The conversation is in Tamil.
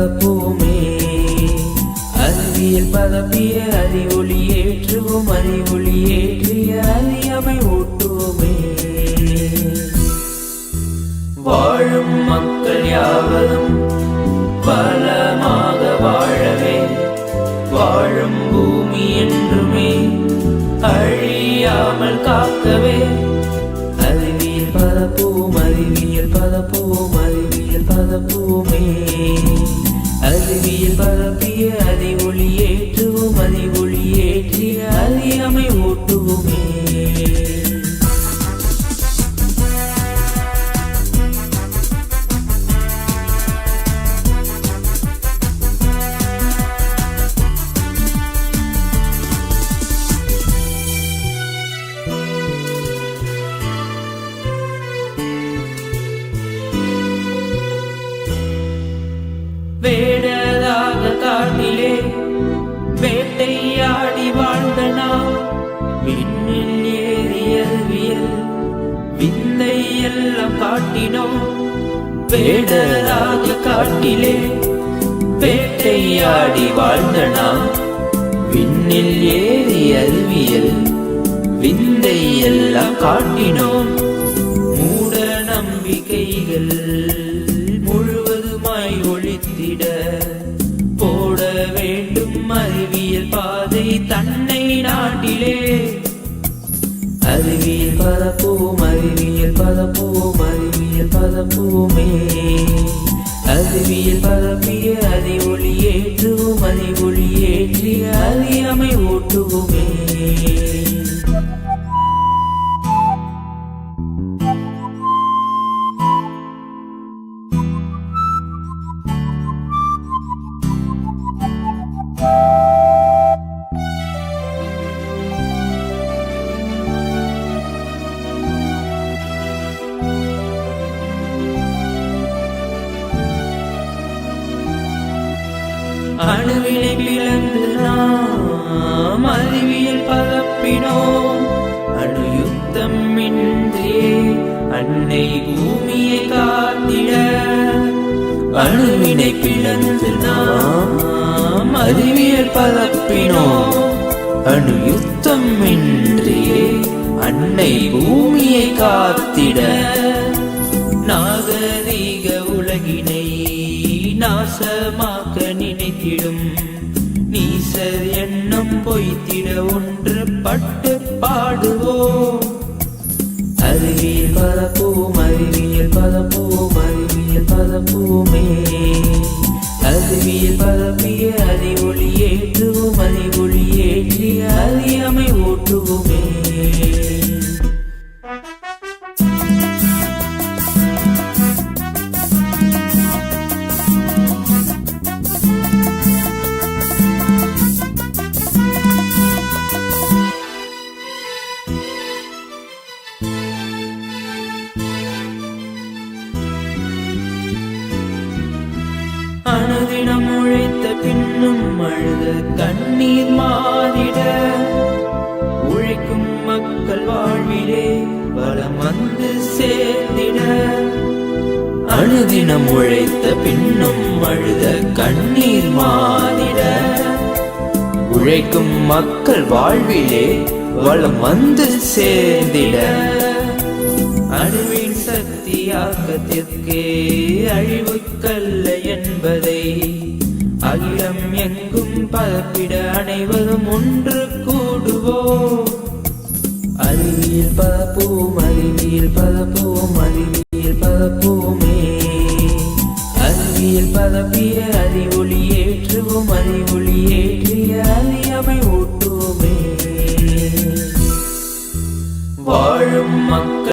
பரப்புவோமே. அறிவியல் பரப்பிய அறிவொளி ஏற்றுவோம் அறிவொளி ஏற்றிய அறியாமை ஓட்டுவோமே வாழும் மக்கள் யாவரும் பலமாக வாழவே வாழும் பூமி என்றுமே அழியாமல் காக்கவே. அறிவியல் பதப்போம் அறிவியல் ஏறியவியல் விந்தை எல்லாம் காட்டினோம். வேடராக காட்டிலே வேட்டையாடி வாழ்ந்த நாம். விண்ணில் ஏறி அறிவியல் விந்தை எல்லாம் காட்டினோம். மூட நம்பிக்கைகள். அணுவினை பிளந்து நாம் அறிவியல் பரப்பினோம். அணு யுத்தம் இன்றே அன்னை பூமியை காத்திட. அணுவினை பிளந்து நாம் அறிவியல் பரப்பினோம். அணு யுத்தம் இன்றே அன்னை பூமியை காத்திட. காக்க நினைத்திடும். நீசர் எண்ணம் பொய்த்திட ஒன்று பட்டு பாடுவோம் அறிவியல் பரப்போம் அறிவியல் பரப்போம் அறிவியல் பரப்போமே. அறிவியல் பதப்பிய அறிவொளி ஏற்றுவோம் அறிவொளி ஏற்றிய அறியாமை ஓட்டுவோமே. பின்னும் அழுது கண்ணீர் மாறிட. உழைக்கும் மக்கள் வாழ்விலே வளம் வந்து சேர்ந்திட. அணுதினம் உழைத்த பின்னும் அழுத கண்ணீர் மாறிட. உழைக்கும் மக்கள் வாழ்விலே வளம் வந்து சேர்ந்திட. அணுவின் சக்தியாக்கத்திற்கே அழிவுக்கல்ல என்பதை அகிலம் எங்கும் பரப்பிட அனைவரும் ஒன்று கூடுவோம். அறிவியல் பரப்புவோம் அறிவியல் பரப்புவோம் அறிவியல் பரப்புவோமே. அறிவியல் பரப்பிய அறிவொளி ஏற்றுவோம் அறிவொளி ஏற்றிய அறியாமை ஊட்டுவோமே. வாழும் மக்கள்